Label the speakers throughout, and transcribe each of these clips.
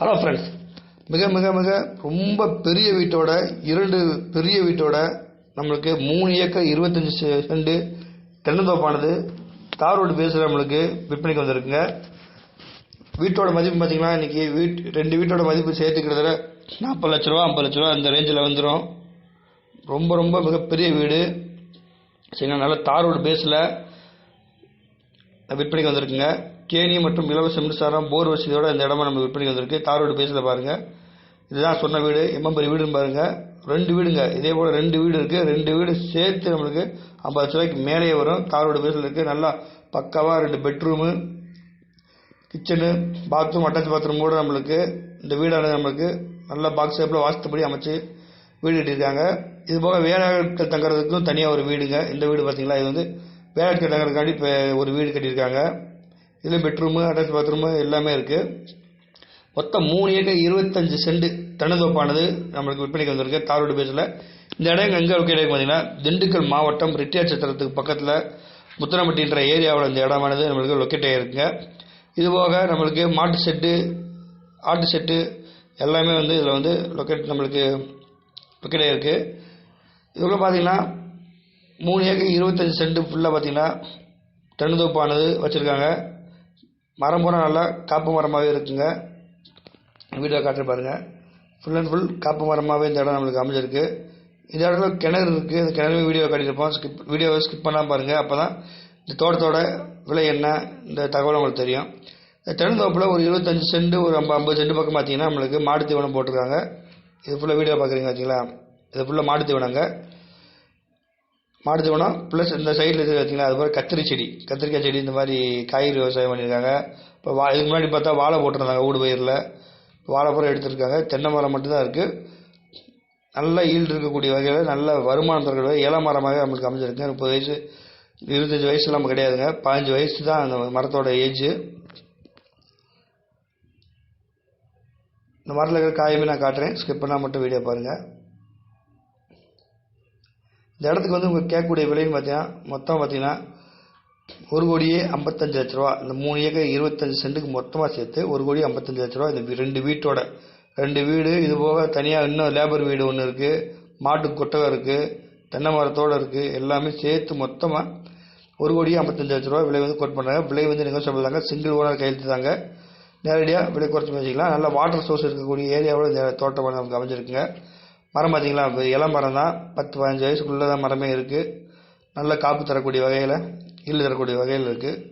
Speaker 1: Hello friends மிக மிக மிக ரொம்ப பெரிய வீட்டோட இரண்டு பெரிய வீட்டோட நம்மளுக்கு மூணு ஏக்கர் இருபத்தஞ்சி செ- செண்டு தென்னந்தோப்பானது. தார் ரோடு பேஸில் நம்மளுக்கு விற்பனைக்கு வந்திருக்குங்க. வீட்டோட மதிப்பு பார்த்தீங்கன்னா இன்னைக்கு வீட் ரெண்டு வீட்டோட மதிப்பு சேர்த்து கிட்டத்தட்ட நாற்பது லட்ச ரூபா ஐம்பது லட்ச ரூபா அந்த ரேஞ்சில் வந்துடும் ரொம்ப ரொம்ப மிகப்பெரிய வீடு. சரிங்களா நல்ல தார் ரோடு பேஸில் விற்பனைக்கு வந்திருக்குங்க. கேணி மற்றும் இலவச மின்சாரம் போர் வசதியோட இந்த இடமா நம்ம விற்பனைக்கு வந்திருக்கு. தார் ரோடு பாருங்க. இதுதான் சொன்ன வீடு எம்மம்பரி வீடுன்னு பாருங்க. ரெண்டு வீடுங்க. இதே போல ரெண்டு வீடு இருக்கு. ரெண்டு வீடு சேர்த்து நம்மளுக்கு ஐம்பது லட்ச ரூபாய்க்கு மேலேயே வரும். தாரோட ரோடு இருக்கு. நல்லா பக்காவாக ரெண்டு bedroom kitchen bathroom attach bathroom கூட நம்மளுக்கு இந்த வீடானது நம்மளுக்கு நல்ல பாக்ஸ் ஷேப்பில் வாஸ்துபடி அமைச்சு வீடு கட்டியிருக்காங்க. இது போக வேலையாட்கள் தங்குறதுக்கும் தனியாக ஒரு வீடுங்க. இந்த வீடு பார்த்தீங்களா இது வந்து வேலையாட்கள் தங்குறதுக்காண்டி இப்போ ஒரு வீடு கட்டியிருக்காங்க. இதில் பெட்ரூமு அட்டாச் பாத்ரூமு எல்லாமே இருக்குது மொத்தம் மூணு ஏக்கர் இருபத்தஞ்சு செண்டு தனதோப்பானது நம்மளுக்கு விற்பனைக்கு வந்திருக்கு தாரோடு பேஸில் இந்த இடம் எங்கே லொக்கேட் பார்த்தீங்கன்னா திண்டுக்கல் மாவட்டம் ரெட்டியார் சத்திரத்துக்கு பக்கத்தில் முத்தனம்பட்டின்ற ஏரியாவில் இந்த இடமானது நம்மளுக்கு லொக்கேட் ஆகிருக்குங்க இதுபோக நம்மளுக்கு மாட்டு செட்டு ஆட்டு செட்டு எல்லாமே வந்து இதில் வந்து லொக்கேட் நம்மளுக்கு லொக்கேட் ஆகிருக்கு இதில் பார்த்தீங்கன்னா மூணு ஏக்கர் இருபத்தஞ்சு செண்டு ஃபுல்லாக பார்த்தீங்கன்னா தென்னந்தோப்பானது வச்சுருக்காங்க. மரம் பூரா நல்லா காப்பு மரமாகவே இருக்குங்க. வீடியோ காட்டுற பாருங்கள் ஃபுல் அண்ட் ஃபுல் காப்பு மரமாகவே இந்த இடம் நம்மளுக்கு அமைஞ்சிருக்கு. இந்த இடத்துல கிணறு இருக்குது இந்த கிணறு வீடியோ காட்டியிருப்போம். ஸ்கிப் வீடியோவை ஸ்கிப் பண்ணாமல் பாருங்கள் அப்போ தான் இந்த தோட்டத்தோட விலை என்ன? இந்த தகவல் உங்களுக்கு தெரியும். இந்த தென்னந்தோப்பில் ஒரு இருபத்தஞ்சு சென்ட் ஒரு ஐம்பது ஐம்பது சென்ட் பக்கம் பார்த்தீங்கன்னா நம்மளுக்கு மாடு தீவனம் போட்டிருக்காங்க. இது ஃபுல்லாக வீடியோ பார்க்குறீங்க பார்த்தீங்களா இது ஃபுல்லாக மாடு தீவனங்க மாடு தீவனம் ப்ளஸ் இந்த சைடில் இருக்குது பார்த்தீங்களா அது மாதிரி கத்திரி செடி கத்திரிக்காய் செடி இந்த மாதிரி காய்கறி விவசாயம் பண்ணியிருக்காங்க. இப்போ வா இதுக்கு முன்னாடி பார்த்தா வாழை போட்டிருந்தாங்க ஊடு பயிரில். வாழைப்பழம் எடுத்திருக்காங்க தென்னை மரம் மட்டும்தான் இருக்குது நல்ல ஈல்டு இருக்கக்கூடிய வகையில் நல்ல வருமானம் தரக்கூடிய ஏழை மரமாக நம்மளுக்கு அமைஞ்சிருக்கு. முப்பது வயசு இருபத்தஞ்சி வயசுலாம் நம்ம கிடையாதுங்க. பதினஞ்சு வயசு தான் அந்த மரத்தோட ஏஜு இந்த மரத்தில் இருக்கிற காயுமே நான் காட்டுறேன். ஸ்கிப் பண்ணால் மட்டும் வீடியோ பாருங்கள் இந்த இடத்துக்கு வந்து உங்கள் கேட்கக்கூடிய விலைன்னு பார்த்தீங்கன்னா மொத்தம் பார்த்தீங்கன்னா ஒரு கோடியே ஐம்பத்தஞ்சு லட்ச ரூபா. இந்த மூணு ஏக்கர் இருபத்தஞ்சு சென்ட்டுக்கு மொத்தமாக சேர்த்து ஒரு கோடி ஐம்பத்தஞ்சு லட்ச ரூபா இந்த ரெண்டு வீட்டோட. ரெண்டு வீடு இது போக தனியாக இன்னும் லேபர் வீடு ஒன்று இருக்குது மாட்டு கொட்டகம் இருக்குது தென்னை மரத்தோடு இருக்குது எல்லாமே சேர்த்து மொத்தமாக ஒரு கோடி ஐம்பத்தஞ்சு லட்ச ரூபா விலை வந்து கோட் பண்ணுறாங்க விலை வந்து நெகோசியபிள் தாங்க சிங்கிள் ஓனர் கையெழுத்து தாங்க. நேரடியாக விலை குறைச்சி வச்சுக்கலாம் நல்ல வாட்டர் சோர்ஸ் இருக்கக்கூடிய ஏரியாவில் இந்த தோட்டம் நமக்கு அமைஞ்சிருக்குங்க. மரம் பார்த்தீங்களா? இப்போ இளம் மரம் தான். பத்து பதினஞ்சு வயசுக்குள்ளே தான் மரமே இருக்குது நல்ல காப்பு தரக்கூடிய வகையில் ஈல்டு தரக்கூடிய வகையில் இருக்குது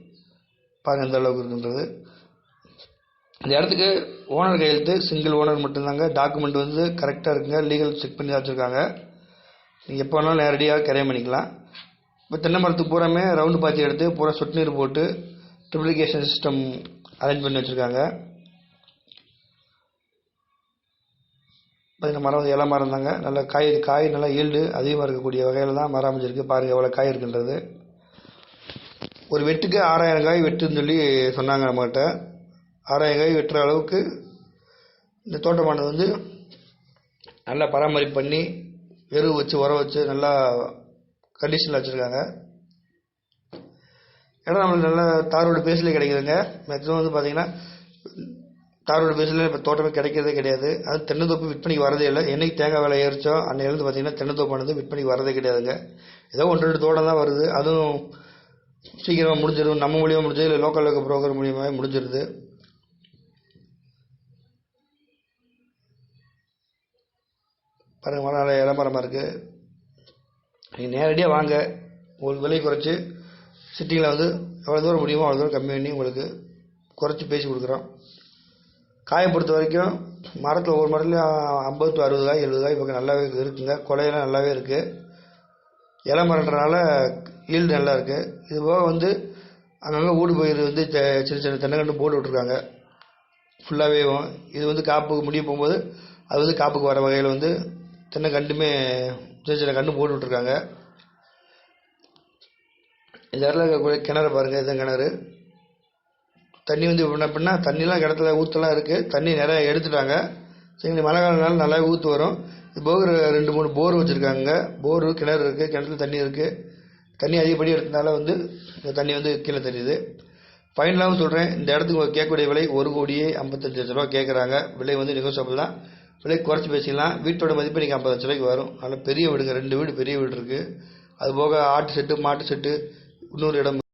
Speaker 1: பாருங்க எந்த அளவுக்கு இருக்குன்றது. இந்த இடத்துக்கு ஓனர் கையெழுத்து சிங்கிள் ஓனர் மட்டும்தாங்க. டாக்குமெண்ட் வந்து கரெக்டாக இருக்குங்க. லீகல் செக் பண்ணி தான் வச்சுருக்காங்க. நீங்கள் எப்போ வேணாலும் நேரடியாக கிரையம் பண்ணிக்கலாம். இப்போ தென்னை மரத்துக்கு பூராமே ரவுண்டு பாத்தி எடுத்து பூரா சொட்டு நீர் போட்டு ட்ரிப்ளிகேஷன் சிஸ்டம் அரேஞ்ச் பண்ணி வச்சுருக்காங்க. இந்த மரம் வந்து இலை மரம் தாங்க நல்ல காய் காய் நல்லா ஈல்டு அதிகமாக இருக்கக்கூடிய வகையில் தான் மரம் அமைஞ்சிருக்கு. பாருங்கள் எவ்வளோ காய் இருக்குன்றது. ஒரு வெட்டுக்கு ஆறாயிரம் காய் வெட்டுன்னு சொல்லி சொன்னாங்க நம்மகிட்ட. ஆறாயிரம் காய் வெட்டுற அளவுக்கு இந்த தோட்டமானது வந்து நல்லா பராமரிப்பு பண்ணி எரு வச்சு உரம் வச்சு நல்லா கண்டிஷனில் வச்சுருக்காங்க. ஏன்னா நம்மளுக்கு நல்லா தாரோடு பேஸில் கிடைக்குதுங்க. மேக்ஸிமம் வந்து பார்த்திங்கன்னா தாரோடு பேஸில் இப்போ தோட்டமே கிடைக்கிறதே கிடையாது. அது தென்னந்தோப்பு விற்பனைக்கு வரதே இல்லை. என்னைக்கு தேங்காய் விலை ஏறிச்சோ அன்னையிலேருந்து பார்த்தீங்கன்னா தென்னந்தோப்பானது விற்பனைக்கு வரதே கிடையாதுங்க. ஏதோ ஒன்று ரெண்டு தோட்டம் தான் வருது. அதுவும் சீக்கிரமாக முடிஞ்சிடும். நம்ம மூலியமாக முடிஞ்சது இல்லை லோக்கல் லோக்கல் ப்ரோக்கர் மூலியமாக முடிஞ்சிருது. பாருங்க மரம் இளமரமாக இருக்குது நீங்கள் நேரடியாக வாங்க. உங்களுக்கு விலை குறைச்சி சிட்டிங்கில் வந்து எவ்வளோ தூரம் முடியுமோ அவ்வளோ தூரம் கம்மி பண்ணி உங்களுக்கு குறைச்சி பேசி கொடுக்குறோம். காயை பொறுத்த வரைக்கும் மரத்தில் ஒவ்வொரு மரத்துலையும் ஐம்பது டு அறுபது காய் எழுபது காய் பக்கம் நல்லாவே இருக்குங்க. கொலையெல்லாம் நல்லாவே இருக்குது இலை மரன்றனால ஈல்டு நல்லா இருக்குது இது போக வந்து அங்கங்கே ஊடு பயிர் வந்து தெ- சின்ன சின்ன தென்னங்கன்று போட்டு விட்ருக்காங்க ஃபுல்லாகவே இது வந்து காப்புக்கு முடிய போகும்போது அது வந்து காப்புக்கு வர வகையில் வந்து தென்னை கண்டுமே சின்ன சின்ன கன்று போட்டு விட்ருக்காங்க இந்த இடத்துல இருக்கக்கூடிய கிணறு பாருங்கள் இதுதான் கிணறு. தண்ணி வந்து என்ன பண்ணா தண்ணிலாம் கிணத்துல ஊற்றலாம் இருக்குது தண்ணி நிறையா எடுத்துட்டாங்க. சரி மழை காலம்னால நல்லா ஊற்று வரும். இது போக ரெண்டு மூணு போர் வச்சுருக்காங்க. போர் கிணறு இருக்குது கிணத்துல தண்ணி இருக்குது தண்ணி அதிகப்படி எடுத்தனால வந்து இந்த தண்ணி வந்து கீழே தெரியுது. ஃபைனலாகவும் சொல்கிறேன் இந்த இடத்துக்கு கேட்கக்கூடிய விலை ஒரு கோடியே ஐம்பத்தஞ்சு லட்ச ரூபா கேட்குறாங்க. விலை வந்து நெகோசியபிள் தான். விலை குறைச்சி பேசிக்கலாம் வீட்டோட மதிப்பு நீங்கள் ஐம்பது லட்ச ரூபாய்க்கு வரும். அதனால் பெரிய வீடுங்க ரெண்டு வீடு பெரிய வீடு இருக்குது அது போக ஆட்டு செட்டு மாட்டு செட்டு இன்னொரு இடம்